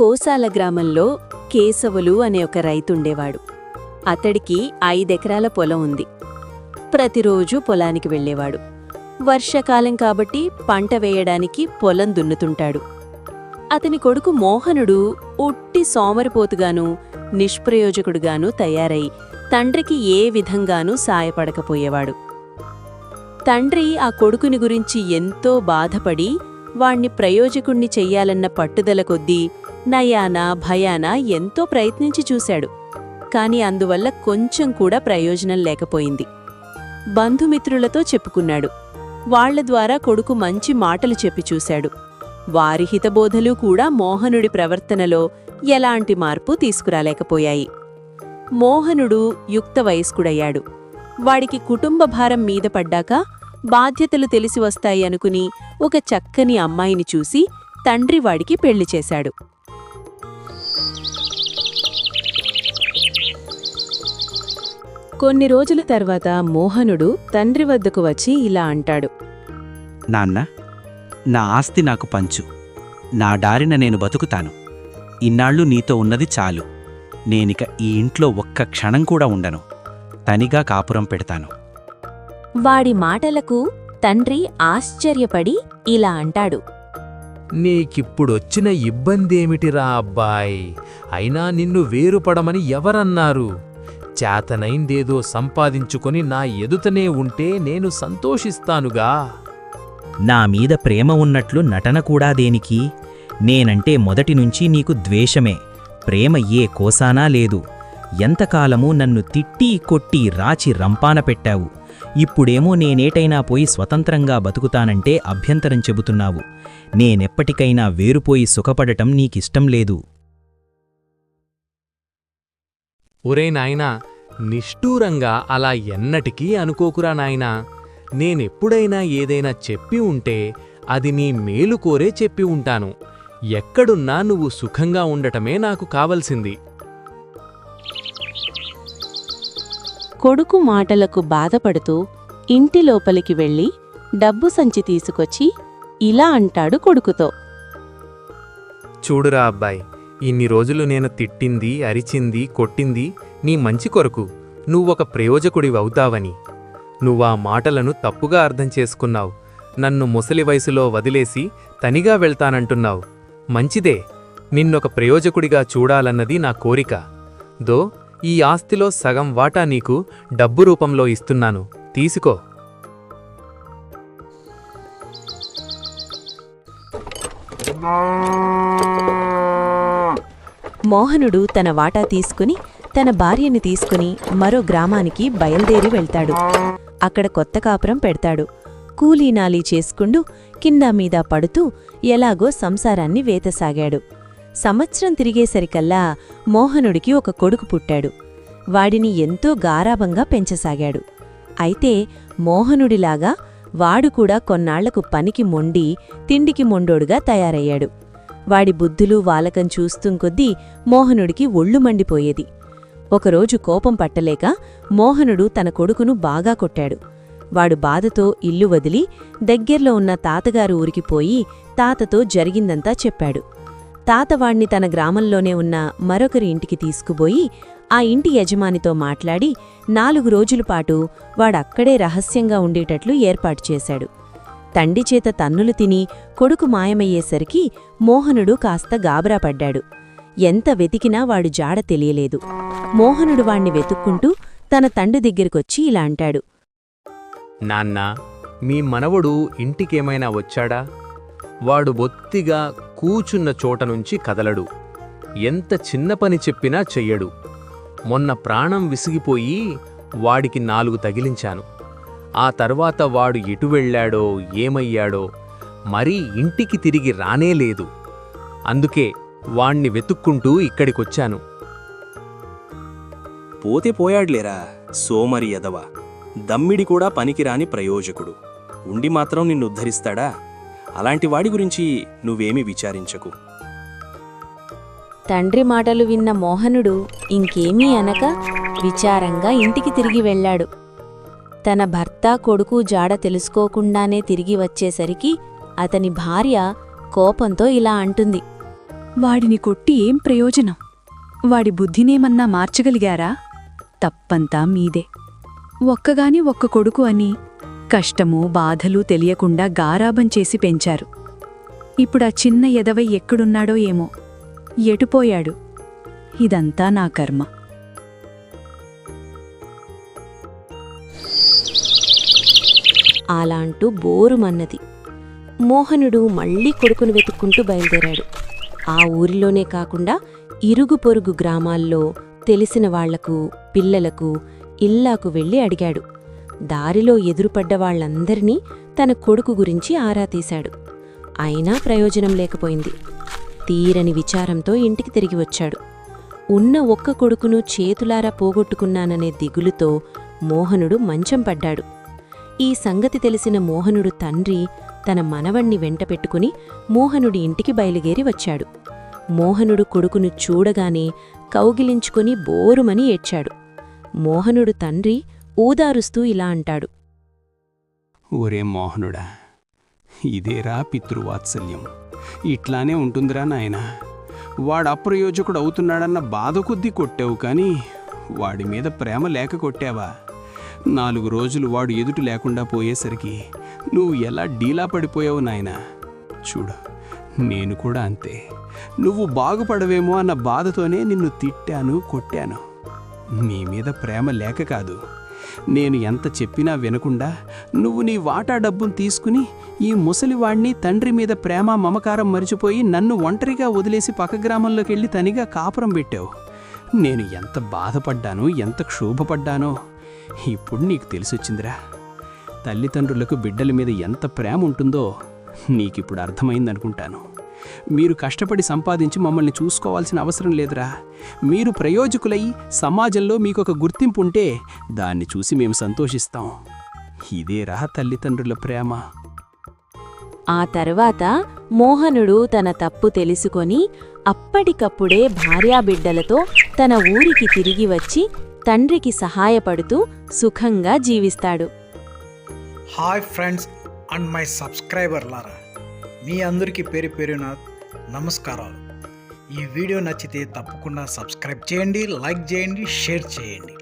కోసాల గ్రామంలో కేశవులు అనే ఒక రైతుండేవాడు. అతడికి ఐదెకరాల పొలం ఉంది. ప్రతిరోజు పొలానికి వెళ్ళేవాడు. వర్షాకాలం కాబట్టి పంట వేయడానికి పొలం దున్నుతుంటాడు. అతని కొడుకు మోహనుడు ఉట్టి సోమరిపోతుగాను నిష్ప్రయోజకుడుగాను తయారై తండ్రికి ఏ విధంగానూ సాయపడకపోయేవాడు. తండ్రి ఆ కొడుకుని గురించి ఎంతో బాధపడి వాణ్ణి ప్రయోజకుణ్ణి చెయ్యాలన్న పట్టుదల కొద్దీ నయాన భయాన ఎంతో ప్రయత్నించి చూశాడు. కాని అందువల్ల కొంచెం కూడా ప్రయోజనం లేకపోయింది. బంధుమిత్రులతో చెప్పుకున్నాడు. వాళ్ళ ద్వారా కొడుకు మంచి మాటలు చెప్పి చూశాడు. వారి హితబోధలు కూడా మోహనుడి ప్రవర్తనలో ఎలాంటి మార్పు తీసుకురాలేకపోయాయి. మోహనుడు యుక్త వయస్కుడయ్యాడు. వాడికి కుటుంబ భారం మీద పడ్డాక బాధ్యతలు తెలిసి వస్తాయి అనుకుని ఒక చక్కని అమ్మాయిని చూసి తండ్రి వాడికి పెళ్ళి చేశాడు. కొన్ని రోజుల తర్వాత మోహనుడు తండ్రి వద్దకు వచ్చి ఇలా అంటాడు. నాన్న నా ఆస్తి నాకు పంచు. నా దారిన నేను బతుకుతాను. ఇన్నాళ్ళు నీతో ఉన్నది చాలు. నేనిక ఈ ఇంట్లో ఒక్క క్షణం కూడా ఉండను. తనిగా కాపురం పెడతాను. వాడి మాటలకు తండ్రి ఆశ్చర్యపడి ఇలా అంటాడు. నీకిప్పుడొచ్చిన ఇబ్బందేమిటిరా అబ్బాయ్? అయినా నిన్ను వేరుపడమని ఎవరన్నారు? చేతనైందేదో సంపాదించుకొని నా ఎదుటనే ఉంటే నేను సంతోషిస్తానుగా? నా మీద ప్రేమ ఉన్నట్లు నటన కూడా దేనికి? నేనంటే మొదటినుంచి నీకు ద్వేషమే. ప్రేమ ఏ కోసానా లేదు. ఎంతకాలమూ నన్ను తిట్టి కొట్టి రాచి రంపాన పెట్టావు. ఇప్పుడేమో నేనేటైనా పోయి స్వతంత్రంగా బతుకుతానంటే అభ్యంతరం చెబుతున్నావు. నేనెప్పటికైనా వేరుపోయి సుఖపడటం నీకిష్టం లేదు. ఒరే నాయనా నిష్ఠూరంగా అలా ఎన్నటికీ అనుకోకురా నాయనా. నేనెప్పుడైనా ఏదైనా చెప్పి ఉంటే అది నీ మేలు కోరే చెప్పి ఉంటాను. ఎక్కడున్నా నువ్వు సుఖంగా ఉండటమే నాకు కావలసింది. కొడుకు మాటలకు బాధపడుతూ ఇంటి లోపలికి వెళ్ళి డబ్బు సంచి తీసుకొచ్చి ఇలా అంటాడు కొడుకుతో. చూడురా అబ్బాయి ఇన్ని రోజులు నేను తిట్టింది అరిచింది కొట్టింది నీ మంచి కొరకు. నువ్వొక ప్రయోజకుడివవుతావని నువ్వా మాటలను తప్పుగా అర్థం చేసుకున్నావు. నన్ను ముసలి వయసులో వదిలేసి తనిగా వెళ్తానంటున్నావు. మంచిదే నిన్నొక ప్రయోజకుడిగా చూడాలన్నది నా కోరిక. దో ఈ ఆస్తిలో సగం వాటా నీకు డబ్బు రూపంలో ఇస్తున్నాను. తీసుకో. మోహనుడు తన వాటా తీసుకుని తన భార్యని తీసుకుని మరో గ్రామానికి బయలుదేరి వెళ్తాడు. అక్కడ కొత్త కాపురం పెడతాడు. కూలీనాలీ చేసుకుంటూ కింద మీద పడుతూ ఎలాగో సంసారాన్ని వేతసాగాడు. సంవత్సరం తిరిగేసరికల్లా మోహనుడికి ఒక కొడుకు పుట్టాడు. వాడిని ఎంతో గారాభంగా పెంచసాగాడు. అయితే మోహనుడిలాగా వాడు కూడా కొన్నాళ్ళకు పనికి మొండి తిండికి మొండోడుగా తయారయ్యాడు. వాడి బుద్ధులు వాలకం చూస్తుంకొద్దీ మోహనుడికి ఒళ్ళు మండిపోయేది. ఒకరోజు కోపం పట్టలేక మోహనుడు తన కొడుకును బాగా కొట్టాడు. వాడు బాధతో ఇల్లు వదిలి దగ్గర్లో ఉన్న తాతగారు ఊరికి పోయి తాతతో జరిగిందంతా చెప్పాడు. తాత వాణ్ణి తన గ్రామంలోనే ఉన్న మరొకరి ఇంటికి తీసుకుపోయి ఆ ఇంటి యజమానితో మాట్లాడి నాలుగు రోజుల పాటు వాడక్కడే రహస్యంగా ఉండేటట్లు ఏర్పాటు చేశాడు. తండ్రి చేత తన్నులు తిని కొడుకు మాయమయ్యేసరికి మోహనుడు కాస్త గాబరా పడ్డాడు. ఎంత వెతికినా వాడు జాడ తెలియలేదు. మోహనుడు వాణ్ణి వెతుక్కుంటూ తన తండ్రి దగ్గరికొచ్చి ఇలా అంటాడు. నాన్నా మీ మనవడు ఇంటికేమైనా వచ్చాడా? వాడు బొత్తిగా కూచున్న చోట నుంచి కదలడు. ఎంత చిన్న పని చెప్పినా చెయ్యడు. మొన్న ప్రాణం విసిగిపోయి వాడికి నాలుగు తగిలించాను. ఆ తర్వాత వాడు ఎటు వెళ్ళాడో ఏమయ్యాడో మరీ ఇంటికి తిరిగి రానేలేదు అందుకే వాణ్ణి వెతుక్కుంటూ ఇక్కడికొచ్చాను. పోతే పోయాడులేరా సోమరి ఎదవ దమ్మిడి కూడా పనికిరాని ప్రయోజకుడు. ఉండి మాత్రం నిన్ను ఉద్ధరిస్తాడా అలాంటి వాడి గురించి నువ్వేమీ విచారించకు. తండ్రి మాటలు విన్న మోహనుడు ఇంకేమీ అనక విచారంగా ఇంటికి తిరిగి వెళ్ళాడు. తన భర్త కొడుకు జాడ తెలుసుకోకుండానే తిరిగి వచ్చేసరికి అతని భార్య కోపంతో ఇలా అంటుంది. వాడిని కొట్టి ఏం ప్రయోజనం? వాడి బుద్ధినేమన్నా మార్చగలిగారా? తప్పంతా మీదే. ఒక్కగాని ఒక్క కొడుకు అని కష్టము బాధలు తెలియకుండా గారాబం చేసి పెంచారు. ఇప్పుడా చిన్న ఎదవై ఎక్కడున్నాడో ఏమో. ఎటుపోయాడు? ఇదంతా నా కర్మ. అలా అంటూ బోరుమన్నది. మోహనుడు మళ్ళీ కొడుకును వెతుక్కుంటూ బయలుదేరాడు. ఆ ఊరిలోనే కాకుండా ఇరుగు పొరుగు గ్రామాల్లో తెలిసిన వాళ్ళకు పిల్లలకు ఇల్లాకు వెళ్ళి అడిగాడు. దారిలో ఎదురుపడ్డ వాళ్ళందరినీ తన కొడుకు గురించి ఆరా తీశాడు. అయినా ప్రయోజనం లేకపోయింది. తీరని విచారంతో ఇంటికి తిరిగి వచ్చాడు. ఉన్న ఒక్క కొడుకును చేతులారా పోగొట్టుకున్నాననే దిగులుతో మోహనుడు మంచం పడ్డాడు. ఈ సంగతి తెలిసిన మోహనుడు తండ్రి తన మనవణ్ణి వెంటపెట్టుకుని మోహనుడి ఇంటికి బయలుదేరి వచ్చాడు. మోహనుడు కొడుకును చూడగానే కౌగిలించుకుని బోరుమని ఏడ్చాడు. మోహనుడు తండ్రి ఊదారుస్తూ ఇలా అంటాడు. ఒరే మోహనుడా ఇదేరా పితృవాత్సల్యం. ఇట్లానే ఉంటుందిరా నాయన. వాడు అప్రయోజకుడు అవుతున్నాడన్న బాధ కొద్దీ కొట్టావు కానీ వాడి మీద ప్రేమ లేక కొట్టావా? నాలుగు రోజులు వాడు ఎదుటి లేకుండా పోయేసరికి నువ్వు ఎలా డీలా పడిపోయావు నాయనా? చూడు నేను కూడా అంతే. నువ్వు బాగుపడవేమో అన్న బాధతోనే నిన్ను తిట్టాను కొట్టాను. నీ మీద ప్రేమ లేక కాదు. నేను ఎంత చెప్పినా వినకుండా నువ్వు నీ వాటా డబ్బును తీసుకుని ఈ ముసలివాణ్ణి తండ్రి మీద ప్రేమ మమకారం మరిచిపోయి నన్ను ఒంటరిగా వదిలేసి పక్క గ్రామంలోకి వెళ్ళి తనిగా కాపురం పెట్టావు. నేను ఎంత బాధపడ్డాను ఎంత క్షోభపడ్డానో ఇప్పుడు నీకు తెలిసొచ్చిందిరా. తల్లిదండ్రులకు బిడ్డల మీద ఎంత ప్రేమ ఉంటుందో నీకిప్పుడు అర్థమైందనుకుంటాను. మీరు కష్టపడి సంపాదించి మమ్మల్ని చూసుకోవాల్సిన అవసరం లేదురా. మీరు ప్రయోజకులై సమాజంలో మీకొక గుర్తింపు ఉంటే దాన్ని చూసి మేము సంతోషిస్తాం. ఇదేరా తల్లిదండ్రుల ప్రేమ. ఆ తర్వాత మోహనుడు తన తప్పు తెలుసుకొని అప్పటికప్పుడే భార్యాబిడ్డలతో తన ఊరికి తిరిగి వచ్చి తండ్రికి సహాయపడుతూ సుఖంగా జీవిస్తాడు. హాయ్ ఫ్రెండ్స్ అండ్ మై సబ్స్క్రైబర్లారా. మీ అందరికీ పేరు పేరున నమస్కారాలు. ఈ వీడియో నచ్చితే తప్పకుండా సబ్స్క్రైబ్ చేయండి లైక్ చేయండి షేర్ చేయండి.